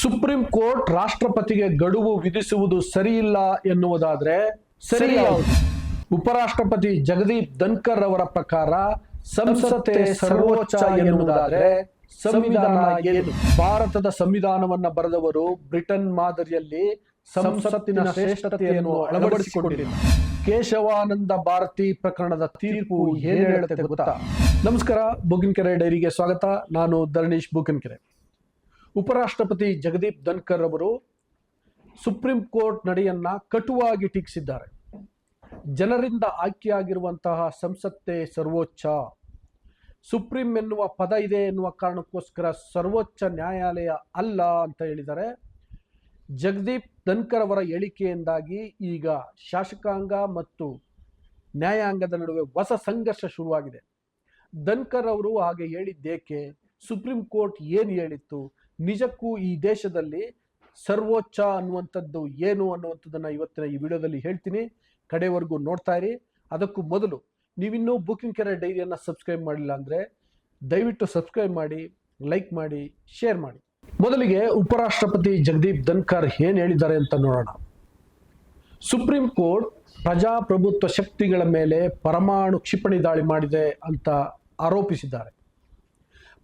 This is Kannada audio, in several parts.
ಸುಪ್ರೀಂ ಕೋರ್ಟ್ ರಾಷ್ಟ್ರಪತಿಗೆ ಗಡುವು ವಿಧಿಸುವುದು ಸರಿಯಿಲ್ಲ ಎನ್ನುವುದಾದ್ರೆ ಸರಿ ಉಪರಾಷ್ಟ್ರಪತಿ ಜಗದೀಪ್ ಧನ್ಕರ್ ಅವರ ಪ್ರಕಾರ ಸಂಸತ್ತೆ ಸರ್ವೋಚ್ಚ ಎನ್ನುವುದಾದ್ರೆ ಸಂವಿಧಾನ ಭಾರತದ ಸಂವಿಧಾನವನ್ನ ಬರೆದವರು ಬ್ರಿಟನ್ ಮಾದರಿಯಲ್ಲಿ ಸಂಸತ್ತಿನ ಶ್ರೇಷ್ಠತೆಯನ್ನು ಅಳವಡಿಸಿಕೊಂಡಿಲ್ಲ. ಕೇಶವಾನಂದ ಭಾರತಿ ಪ್ರಕರಣದ ತೀರ್ಪು ಏನು ಹೇಳುತ್ತೆ ಗೊತ್ತಾ? ನಮಸ್ಕಾರ ಬುಗಿನ್ಕೆರೆ ಡೈರಿಗೆ ಸ್ವಾಗತ. ನಾನು ಧರಣೀಶ್ ಬುಗಿನ್ಕೆರೆ ಉಪರಾಷ್ಟ್ರಪತಿ ಜಗದೀಪ್ ಧನ್ಕರ್ ಅವರು ಸುಪ್ರೀಂ ಕೋರ್ಟ್ ನಡೆಯನ್ನ ಕಟುವಾಗಿ ಟೀಕಿಸಿದ್ದಾರೆ. ಜನರಿಂದ ಆಯ್ಕೆಯಾಗಿರುವಂತಹ ಸಂಸತ್ತೇ ಸರ್ವೋಚ್ಚ. ಸುಪ್ರೀಂ ಎನ್ನುವ ಪದ ಇದೆ ಎನ್ನುವ ಕಾರಣಕ್ಕೋಸ್ಕರ ಸರ್ವೋಚ್ಚ ನ್ಯಾಯಾಲಯ ಅಲ್ಲ ಅಂತ ಹೇಳಿದ್ದಾರೆ. ಜಗದೀಪ್ ಧನ್ಕರ್ ಅವರ ಹೇಳಿಕೆಯಿಂದಾಗಿ ಈಗ ಶಾಸಕಾಂಗ ಮತ್ತು ನ್ಯಾಯಾಂಗದ ನಡುವೆ ಹೊಸ ಸಂಘರ್ಷ ಶುರುವಾಗಿದೆ. ಧನ್ಕರ್ ಅವರು ಹಾಗೆ ಹೇಳಿದ್ದೇಕೆ? ಸುಪ್ರೀಂ ಕೋರ್ಟ್ ಏನು ಹೇಳಿತ್ತು? ನಿಜಕ್ಕೂ ಈ ದೇಶದಲ್ಲಿ ಸರ್ವೋಚ್ಚ ಅನ್ನುವಂಥದ್ದು ಏನು ಅನ್ನುವಂಥದ್ದನ್ನು ಇವತ್ತಿನ ಈ ವಿಡಿಯೋದಲ್ಲಿ ಹೇಳ್ತೀನಿ. ಕಡೆವರೆಗೂ ನೋಡ್ತಾ ಇರಿ. ಅದಕ್ಕೂ ಮೊದಲು ನೀವಿನ್ನೂ ಬುಕಿಂಗ್ ಕೆರೆ ಡೈರಿಯನ್ನು ಸಬ್ಸ್ಕ್ರೈಬ್ ಮಾಡಿಲ್ಲ ಅಂದರೆ ದಯವಿಟ್ಟು ಸಬ್ಸ್ಕ್ರೈಬ್ ಮಾಡಿ ಲೈಕ್ ಮಾಡಿ ಶೇರ್ ಮಾಡಿ. ಮೊದಲಿಗೆ ಉಪರಾಷ್ಟ್ರಪತಿ ಜಗದೀಪ್ ಧನ್ಕರ್ ಏನು ಹೇಳಿದ್ದಾರೆ ಅಂತ ನೋಡೋಣ. ಸುಪ್ರೀಂ ಕೋರ್ಟ್ ಪ್ರಜಾಪ್ರಭುತ್ವ ಶಕ್ತಿಗಳ ಮೇಲೆ ಪರಮಾಣು ಕ್ಷಿಪಣಿ ದಾಳಿ ಮಾಡಿದೆ ಅಂತ ಆರೋಪಿಸಿದ್ದಾರೆ.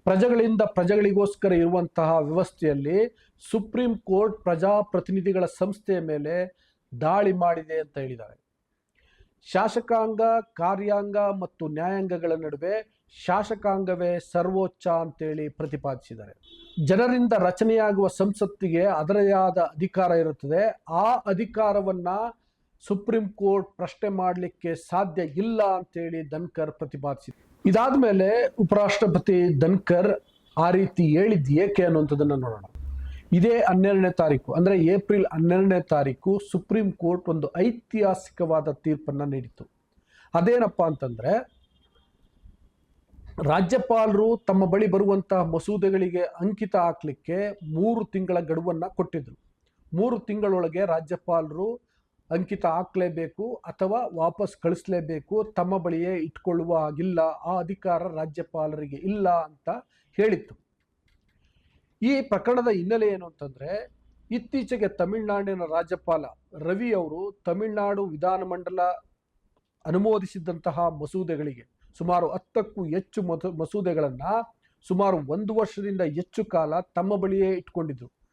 ಪ್ರಜೆಗಳಿಂದ ಪ್ರಜೆಗಳಿಗೋಸ್ಕರ ಇರುವಂತಹ ವ್ಯವಸ್ಥೆಯಲ್ಲಿ ಸುಪ್ರೀಂ ಕೋರ್ಟ್ ಪ್ರಜಾಪ್ರತಿನಿಧಿಗಳ ಸಂಸ್ಥೆಯ ಮೇಲೆ ದಾಳಿ ಮಾಡಿದೆ ಅಂತ ಹೇಳಿದ್ದಾರೆ. ಶಾಸಕಾಂಗ, ಕಾರ್ಯಾಂಗ ಮತ್ತು ನ್ಯಾಯಾಂಗಗಳ ನಡುವೆ ಶಾಸಕಾಂಗವೇ ಸರ್ವೋಚ್ಚ ಅಂತೇಳಿ ಪ್ರತಿಪಾದಿಸಿದ್ದಾರೆ. ಜನರಿಂದ ರಚನೆಯಾಗುವ ಸಂಸತ್ತಿಗೆ ಅದರದೇ ಆದ ಅಧಿಕಾರ ಇರುತ್ತದೆ. ಆ ಅಧಿಕಾರವನ್ನ ಸುಪ್ರೀಂ ಕೋರ್ಟ್ ಪ್ರಶ್ನೆ ಮಾಡಲಿಕ್ಕೆ ಸಾಧ್ಯ ಇಲ್ಲ ಅಂತೇಳಿ ಧನ್ಕರ್ ಪ್ರತಿಪಾದಿಸಿದ್ರು ಇದಾದ ಮೇಲೆ ಉಪರಾಷ್ಟ್ರಪತಿ ಧನ್ಕರ್ ಆ ರೀತಿ ಹೇಳಿದ್ದು ಏಕೆ ಅನ್ನುವಂಥದ್ದನ್ನು ನೋಡೋಣ. ಇದೇ ಹನ್ನೆರಡನೇ ತಾರೀಕು, ಅಂದರೆ ಏಪ್ರಿಲ್ ಹನ್ನೆರಡನೇ ತಾರೀಕು ಸುಪ್ರೀಂ ಕೋರ್ಟ್ ಒಂದು ಐತಿಹಾಸಿಕವಾದ ತೀರ್ಪನ್ನು ನೀಡಿತು ಅದೇನಪ್ಪ ಅಂತಂದ್ರೆ, ರಾಜ್ಯಪಾಲರು ತಮ್ಮ ಬಳಿ ಬರುವಂತಹ ಮಸೂದೆಗಳಿಗೆ ಅಂಕಿತ ಹಾಕ್ಲಿಕ್ಕೆ ಮೂರು ತಿಂಗಳ ಗಡುವನ್ನು ಕೊಟ್ಟಿದ್ರು. ಮೂರು ತಿಂಗಳೊಳಗೆ ರಾಜ್ಯಪಾಲರು ಅಂಕಿತ ಹಾಕ್ಲೇಬೇಕು ಅಥವಾ ವಾಪಸ್ ಕಳಿಸ್ಲೇಬೇಕು, ತಮ್ಮ ಬಳಿಯೇ ಇಟ್ಕೊಳ್ಳುವ ಹಾಗಿಲ್ಲ, ಆ ಅಧಿಕಾರ ರಾಜ್ಯಪಾಲರಿಗೆ ಇಲ್ಲ ಅಂತ ಹೇಳಿತ್ತು. ಈ ಪ್ರಕರಣದ ಹಿನ್ನೆಲೆ ಏನು ಅಂತಂದ್ರೆ, ಇತ್ತೀಚೆಗೆ ತಮಿಳುನಾಡಿನ ರಾಜ್ಯಪಾಲ ರವಿ ಅವರು ತಮಿಳುನಾಡು ವಿಧಾನಮಂಡಲ ಅನುಮೋದಿಸಿದಂತಹ ಮಸೂದೆಗಳಿಗೆ ಸುಮಾರು ಹತ್ತಕ್ಕೂ ಹೆಚ್ಚು ಮಸೂದೆಗಳನ್ನ ಸುಮಾರು ಒಂದು ವರ್ಷದಿಂದ ಹೆಚ್ಚು ಕಾಲ ತಮ್ಮ ಬಳಿಯೇ ಇಟ್ಕೊಂಡಿದ್ರು.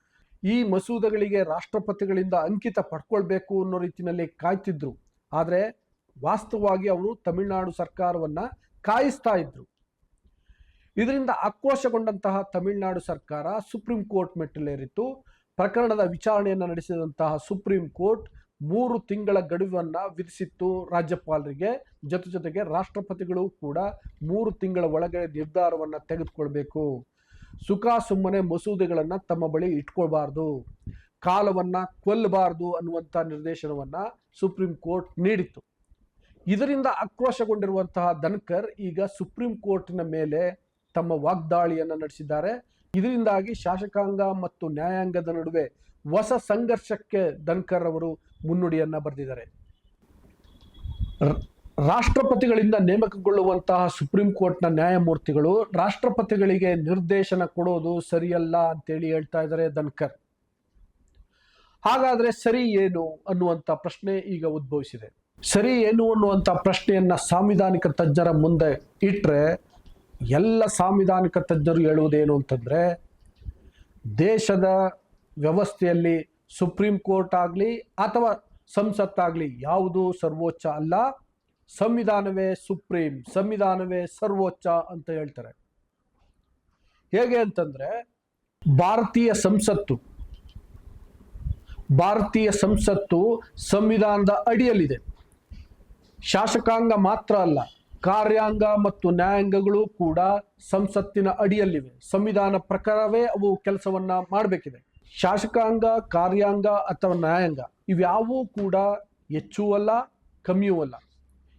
ಈ ಮಸೂದೆಗಳಿಗೆ ರಾಷ್ಟ್ರಪತಿಗಳಿಂದ ಅಂಕಿತ ಪಡ್ಕೊಳ್ಬೇಕು ಅನ್ನೋ ರೀತಿಯಲ್ಲಿ ಕಾಯ್ತಿದ್ರು. ಆದರೆ ವಾಸ್ತವವಾಗಿ ಅವರು ತಮಿಳುನಾಡು ಸರ್ಕಾರವನ್ನ ಕಾಯಿಸ್ತಾ ಇದ್ರು. ಇದರಿಂದ ಆಕ್ರೋಶಗೊಂಡಂತಹ ತಮಿಳುನಾಡು ಸರ್ಕಾರ ಸುಪ್ರೀಂ ಕೋರ್ಟ್ ಮೆಟ್ಟಿಲೇರಿತ್ತು. ಪ್ರಕರಣದ ವಿಚಾರಣೆಯನ್ನು ನಡೆಸಿದಂತಹ ಸುಪ್ರೀಂ ಕೋರ್ಟ್ ಮೂರು ತಿಂಗಳ ಗಡುವನ್ನು ವಿಧಿಸಿತ್ತು ರಾಜ್ಯಪಾಲರಿಗೆ. ಜೊತೆ ಜೊತೆಗೆ ರಾಷ್ಟ್ರಪತಿಗಳು ಕೂಡ ಮೂರು ತಿಂಗಳ ಒಳಗೆ ನಿರ್ಧಾರವನ್ನು ತೆಗೆದುಕೊಳ್ಬೇಕು. ಸುಖ ಸುಮ್ಮನೆ ಮಸೂದೆಗಳನ್ನು ತಮ್ಮ ಬಳಿ ಇಟ್ಕೊಳ್ಬಾರ್ದು. ಕಾಲವನ್ನ ಕೊಲ್ಲಬಾರ್ದು ಅನ್ನುವಂಥ ನಿರ್ದೇಶನವನ್ನ ಸುಪ್ರೀಂ ಕೋರ್ಟ್ ನೀಡಿತ್ತು. ಇದರಿಂದ ಆಕ್ರೋಶಗೊಂಡಿರುವಂತಹ ಧನ್ಕರ್ ಈಗ ಸುಪ್ರೀಂ ಕೋರ್ಟಿನ ಮೇಲೆ ತಮ್ಮ ವಾಗ್ದಾಳಿಯನ್ನು ನಡೆಸಿದ್ದಾರೆ. ಇದರಿಂದಾಗಿ ಶಾಸಕಾಂಗ ಮತ್ತು ನ್ಯಾಯಾಂಗದ ನಡುವೆ ಹೊಸ ಸಂಘರ್ಷಕ್ಕೆ ಧನ್ಕರ್ ಅವರು ಮುನ್ನುಡಿಯನ್ನು ಬರೆದಿದ್ದಾರೆ. ರಾಷ್ಟ್ರಪತಿಗಳಿಂದ ನೇಮಕಗೊಳ್ಳುವಂತಹ ಸುಪ್ರೀಂ ಕೋರ್ಟ್ನ ನ್ಯಾಯಮೂರ್ತಿಗಳು ರಾಷ್ಟ್ರಪತಿಗಳಿಗೆ ನಿರ್ದೇಶನ ಕೊಡೋದು ಸರಿಯಲ್ಲ ಅಂತೇಳಿ ಹೇಳ್ತಾ ಇದ್ದಾರೆ ಧನ್ಕರ್. ಹಾಗಾದ್ರೆ ಸರಿ ಏನು ಅನ್ನುವಂಥ ಪ್ರಶ್ನೆ ಈಗ ಉದ್ಭವಿಸಿದೆ. ಸರಿ ಏನು ಅನ್ನುವಂಥ ಪ್ರಶ್ನೆಯನ್ನ ಸಾಂವಿಧಾನಿಕ ತಜ್ಞರ ಮುಂದೆ ಇಟ್ಟರೆ ಎಲ್ಲ ಸಾಂವಿಧಾನಿಕ ತಜ್ಞರು ಹೇಳುವುದೇನು ಅಂತಂದ್ರೆ ದೇಶದ ವ್ಯವಸ್ಥೆಯಲ್ಲಿ ಸುಪ್ರೀಂ ಕೋರ್ಟ್ ಆಗಲಿ ಅಥವಾ ಸಂಸತ್ತಾಗಲಿ ಯಾವುದು ಸರ್ವೋಚ್ಚ ಅಲ್ಲ ಸಂವಿಧಾನವೇ ಸುಪ್ರೀಂ, ಸಂವಿಧಾನವೇ ಸರ್ವೋಚ್ಚ ಅಂತ ಹೇಳ್ತಾರೆ. ಹೇಗೆ ಅಂತಂದ್ರೆ, ಭಾರತೀಯ ಸಂಸತ್ತು ಭಾರತೀಯ ಸಂಸತ್ತು ಸಂವಿಧಾನದ ಅಡಿಯಲ್ಲಿದೆ. ಶಾಸಕಾಂಗ ಮಾತ್ರ ಅಲ್ಲ, ಕಾರ್ಯಾಂಗ ಮತ್ತು ನ್ಯಾಯಾಂಗಗಳು ಕೂಡ ಸಂಸತ್ತಿನ ಅಡಿಯಲ್ಲಿವೆ. ಸಂವಿಧಾನ ಪ್ರಕಾರವೇ ಅವು ಕೆಲಸವನ್ನ ಮಾಡಬೇಕಿದೆ. ಶಾಸಕಾಂಗ, ಕಾರ್ಯಾಂಗ ಅಥವಾ ನ್ಯಾಯಾಂಗ ಇವ್ಯಾವೂ ಕೂಡ ಹೆಚ್ಚೂ ಅಲ್ಲ, ಕಮ್ಮಿಯೂ ಅಲ್ಲ.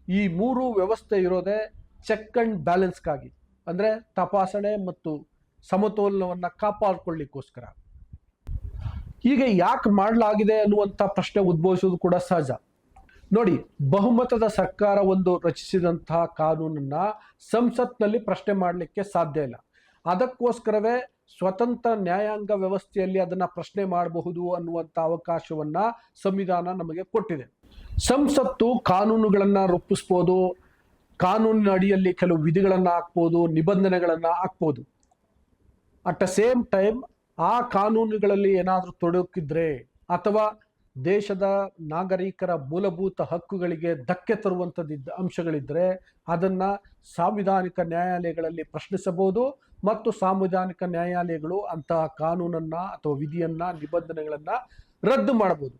ಈ ಮೂರು ವ್ಯವಸ್ಥೆ ಇರೋದೇ ಚೆಕ್ ಅಂಡ್ ಬ್ಯಾಲೆನ್ಸ್ಗಾಗಿ ಅಂದರೆ ತಪಾಸಣೆ ಮತ್ತು ಸಮತೋಲನವನ್ನು ಕಾಪಾಡಿಕೊಳ್ಳಿಕ್ಕೋಸ್ಕರ. ಹೀಗೆ ಯಾಕೆ ಮಾಡಲಾಗಿದೆ ಅನ್ನುವಂಥ ಪ್ರಶ್ನೆ ಉದ್ಭವಿಸೋದು ಕೂಡ ಸಹಜ. ನೋಡಿ, ಬಹುಮತದ ಸರ್ಕಾರ ಒಂದು ರಚಿಸಿದಂತಹ ಕಾನೂನನ್ನ ಸಂಸತ್ನಲ್ಲಿ ಪ್ರಶ್ನೆ ಮಾಡಲಿಕ್ಕೆ ಸಾಧ್ಯ ಇಲ್ಲ. ಅದಕ್ಕೋಸ್ಕರವೇ ಸ್ವತಂತ್ರ ನ್ಯಾಯಾಂಗ ವ್ಯವಸ್ಥೆಯಲ್ಲಿ ಅದನ್ನ ಪ್ರಶ್ನೆ ಮಾಡಬಹುದು ಅನ್ನುವಂಥ ಅವಕಾಶವನ್ನ ಸಂವಿಧಾನ ನಮಗೆ ಕೊಟ್ಟಿದೆ. ಸಂಸತ್ತು ಕಾನೂನುಗಳನ್ನು ರೂಪಿಸ್ಬೋದು, ಕಾನೂನಿನ ಅಡಿಯಲ್ಲಿ ಕೆಲವು ವಿಧಿಗಳನ್ನು ಹಾಕ್ಬೋದು, ನಿಬಂಧನೆಗಳನ್ನು ಹಾಕ್ಬೋದು. ಅಟ್ ದ ಸೇಮ್ ಟೈಮ್ ಆ ಕಾನೂನುಗಳಲ್ಲಿ ಏನಾದರೂ ತೊಡಕಿದ್ರೆ ಅಥವಾ ದೇಶದ ನಾಗರಿಕರ ಮೂಲಭೂತ ಹಕ್ಕುಗಳಿಗೆ ಧಕ್ಕೆ ತರುವಂಥದ್ದಿದ್ದ ಅಂಶಗಳಿದ್ದರೆ ಅದನ್ನು ಸಾಂವಿಧಾನಿಕ ನ್ಯಾಯಾಲಯಗಳಲ್ಲಿ ಪ್ರಶ್ನಿಸಬಹುದು ಮತ್ತು ಸಾಂವಿಧಾನಿಕ ನ್ಯಾಯಾಲಯಗಳು ಅಂತಹ ಕಾನೂನನ್ನು ಅಥವಾ ವಿಧಿಯನ್ನು, ನಿಬಂಧನೆಗಳನ್ನು ರದ್ದು ಮಾಡಬಹುದು.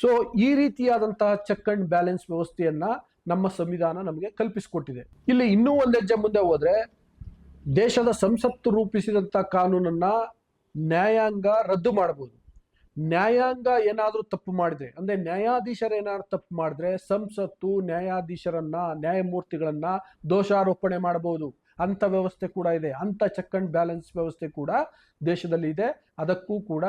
ಸೊ ಈ ರೀತಿಯಾದಂತಹ ಚೆಕ್ ಅಂಡ್ ಬ್ಯಾಲೆನ್ಸ್ ವ್ಯವಸ್ಥೆಯನ್ನು ನಮ್ಮ ಸಂವಿಧಾನ ನಮಗೆ ಕಲ್ಪಿಸಿಕೊಟ್ಟಿದೆ. ಇಲ್ಲಿ ಇನ್ನೂ ಒಂದು ಹೆಜ್ಜೆ ಮುಂದೆ ಹೋದರೆ, ದೇಶದ ಸಂಸತ್ತು ರೂಪಿಸಿದಂಥ ಕಾನೂನನ್ನ ನ್ಯಾಯಾಂಗ ರದ್ದು ಮಾಡಬಹುದು. ನ್ಯಾಯಾಂಗ ಏನಾದರೂ ತಪ್ಪು ಮಾಡಿದ್ರೆ, ಅಂದ್ರೆ ನ್ಯಾಯಾಧೀಶರು ಏನಾದ್ರು ತಪ್ಪು ಮಾಡಿದ್ರೆ ಸಂಸತ್ತು ನ್ಯಾಯಾಧೀಶರನ್ನ, ನ್ಯಾಯಮೂರ್ತಿಗಳನ್ನ ದೋಷಾರೋಪಣೆ ಮಾಡಬಹುದು. ಅಂತ ವ್ಯವಸ್ಥೆ ಕೂಡ ಇದೆ. ಅಂತ ಚೆಕ್ ಅಂಡ್ ಬ್ಯಾಲೆನ್ಸ್ ವ್ಯವಸ್ಥೆ ಕೂಡ ದೇಶದಲ್ಲಿ ಇದೆ. ಅದಕ್ಕೂ ಕೂಡ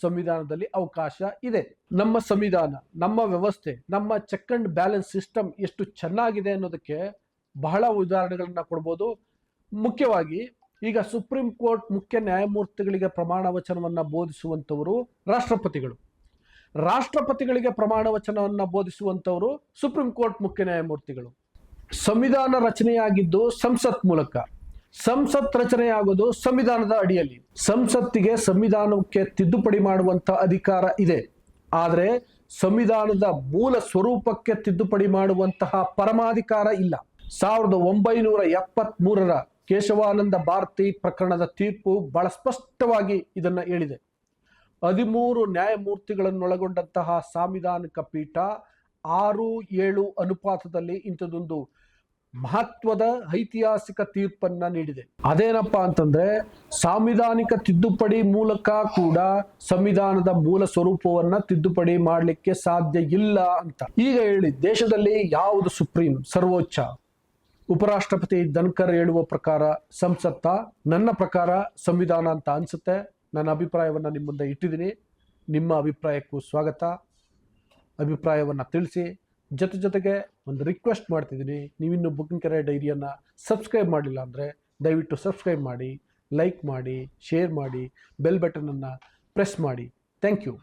ಸಂವಿಧಾನದಲ್ಲಿ ಅವಕಾಶ ಇದೆ. ನಮ್ಮ ಸಂವಿಧಾನ, ನಮ್ಮ ವ್ಯವಸ್ಥೆ, ನಮ್ಮ ಚೆಕ್ ಅಂಡ್ ಬ್ಯಾಲೆನ್ಸ್ ಸಿಸ್ಟಮ್ ಎಷ್ಟು ಚೆನ್ನಾಗಿದೆ ಅನ್ನೋದಕ್ಕೆ ಬಹಳ ಉದಾಹರಣೆಗಳನ್ನ ಕೊಡ್ಬೋದು. ಮುಖ್ಯವಾಗಿ ಈಗ ಸುಪ್ರೀಂ ಕೋರ್ಟ್ ಮುಖ್ಯ ನ್ಯಾಯಮೂರ್ತಿಗಳಿಗೆ ಪ್ರಮಾಣ ವಚನವನ್ನು ಬೋಧಿಸುವಂಥವರು ರಾಷ್ಟ್ರಪತಿಗಳು. ರಾಷ್ಟ್ರಪತಿಗಳಿಗೆ ಪ್ರಮಾಣ ವಚನವನ್ನು ಬೋಧಿಸುವಂಥವರು ಸುಪ್ರೀಂ ಕೋರ್ಟ್ ಮುಖ್ಯ ನ್ಯಾಯಮೂರ್ತಿಗಳು. ಸಂವಿಧಾನ ರಚನೆಯಾಗಿದ್ದು ಸಂಸತ್ ಮೂಲಕ. ಸಂಸತ್ ರಚನೆಯಾಗೋದು ಸಂವಿಧಾನದ ಅಡಿಯಲ್ಲಿ. ಸಂಸತ್ತಿಗೆ ಸಂವಿಧಾನಕ್ಕೆ ತಿದ್ದುಪಡಿ ಮಾಡುವಂತ ಅಧಿಕಾರ ಇದೆ. ಆದರೆ ಸಂವಿಧಾನದ ಮೂಲ ಸ್ವರೂಪಕ್ಕೆ ತಿದ್ದುಪಡಿ ಮಾಡುವಂತಹ ಪರಮಾಧಿಕಾರ ಇಲ್ಲ. ಸಾವಿರದ ಒಂಬೈನೂರ ಎಪ್ಪತ್ತ್ ಮೂರರ ಕೇಶವಾನಂದ ಭಾರತಿ ಪ್ರಕರಣದ ತೀರ್ಪು ಬಹಳ ಸ್ಪಷ್ಟವಾಗಿ ಇದನ್ನ ಹೇಳಿದೆ. ಹದಿಮೂರು ನ್ಯಾಯಮೂರ್ತಿಗಳನ್ನೊಳಗೊಂಡಂತಹ ಸಾಂವಿಧಾನಿಕ ಪೀಠ ಆರು ಏಳು ಅನುಪಾತದಲ್ಲಿ ಇಂಥದೊಂದು ಮಹತ್ವದ ಐತಿಹಾಸಿಕ ತೀರ್ಪನ್ನ ನೀಡಿದೆ. ಅದೇನಪ್ಪ ಅಂತಂದ್ರೆ ಸಾಂವಿಧಾನಿಕ ತಿದ್ದುಪಡಿ ಮೂಲಕ ಕೂಡ ಸಂವಿಧಾನದ ಮೂಲ ಸ್ವರೂಪವನ್ನ ತಿದ್ದುಪಡಿ ಮಾಡಲಿಕ್ಕೆ ಸಾಧ್ಯ ಇಲ್ಲ ಅಂತ. ಈಗ ಹೇಳಿ ದೇಶದಲ್ಲಿ ಯಾವುದು ಸುಪ್ರೀಂ ಸರ್ವೋಚ್ಚ? ಉಪರಾಷ್ಟ್ರಪತಿ ಧನ್ಕರ್ ಹೇಳುವ ಪ್ರಕಾರ, ಸಂಸತ್ತ ನನ್ನ ಪ್ರಕಾರ ಸಂವಿಧಾನ ಅಂತ ಅನಿಸುತ್ತೆ. ನನ್ನ ಅಭಿಪ್ರಾಯವನ್ನು ನಿಮ್ಮ ಮುಂದೆ ಇಟ್ಟಿದ್ದೀನಿ. ನಿಮ್ಮ ಅಭಿಪ್ರಾಯಕ್ಕೂ ಸ್ವಾಗತ. ಅಭಿಪ್ರಾಯವನ್ನು ತಿಳಿಸಿ. ಜೊತೆ ಜೊತೆಗೆ ಒಂದು ರಿಕ್ವೆಸ್ಟ್ ಮಾಡ್ತಿದ್ದೀನಿ. ನೀವಿನ್ನು ಬುಕ್ಕಿಂಗ್ ಕೆರೆ ಡೈರಿಯನ್ನು ಸಬ್ಸ್ಕ್ರೈಬ್ ಮಾಡಿಲ್ಲ ಅಂದರೆ ದಯವಿಟ್ಟು ಸಬ್ಸ್ಕ್ರೈಬ್ ಮಾಡಿ ಲೈಕ್ ಮಾಡಿ ಶೇರ್ ಮಾಡಿ ಬೆಲ್ ಬಟನನ್ನು ಪ್ರೆಸ್ ಮಾಡಿ. Thank you